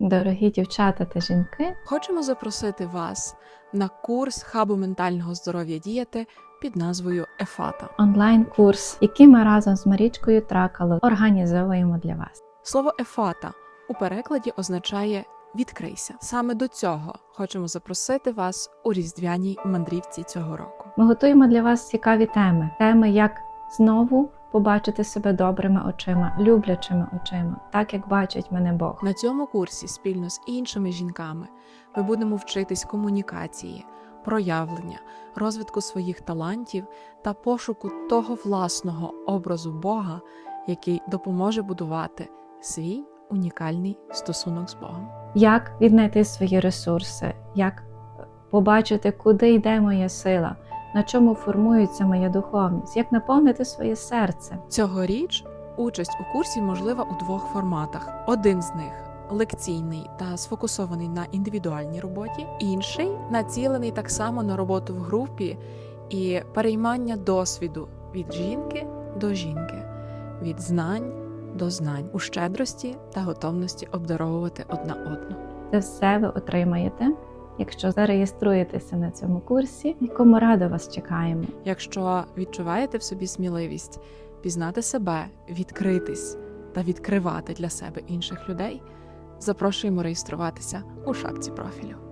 Дорогі дівчата та жінки, Хочемо запросити вас на курс хабу ментального здоров'я діяти під назвою Ефата. онлайн-курс, який ми разом з Марічкою Тракало організовуємо для вас. Слово Ефата у перекладі означає відкрийся. Саме до цього хочемо запросити вас у різдвяній мандрівці цього року. Ми готуємо для вас цікаві теми, теми, як знову побачити себе добрими очима, люблячими очима, так як бачить мене Бог. На цьому курсі спільно з іншими жінками ми будемо вчитись комунікації, проявлення, розвитку своїх талантів та пошуку того власного образу Бога, який допоможе будувати свій унікальний стосунок з Богом. Як віднайти свої ресурси, як побачити, куди йде моя сила, на чому формується моя духовність, як наповнити своє серце. Цьогоріч участь у курсі можлива у двох форматах: один з них лекційний та сфокусований на індивідуальній роботі, інший націлений так само на роботу в групі і переймання досвіду від жінки до жінки, від знань до знань у щедрості та готовності обдаровувати одна одну. Це все ви отримаєте, якщо зареєструєтеся на цьому курсі, якому радо вас чекаємо. Якщо відчуваєте в собі сміливість пізнати себе, відкритись та відкривати для себе інших людей, запрошуємо реєструватися у шапці профілю.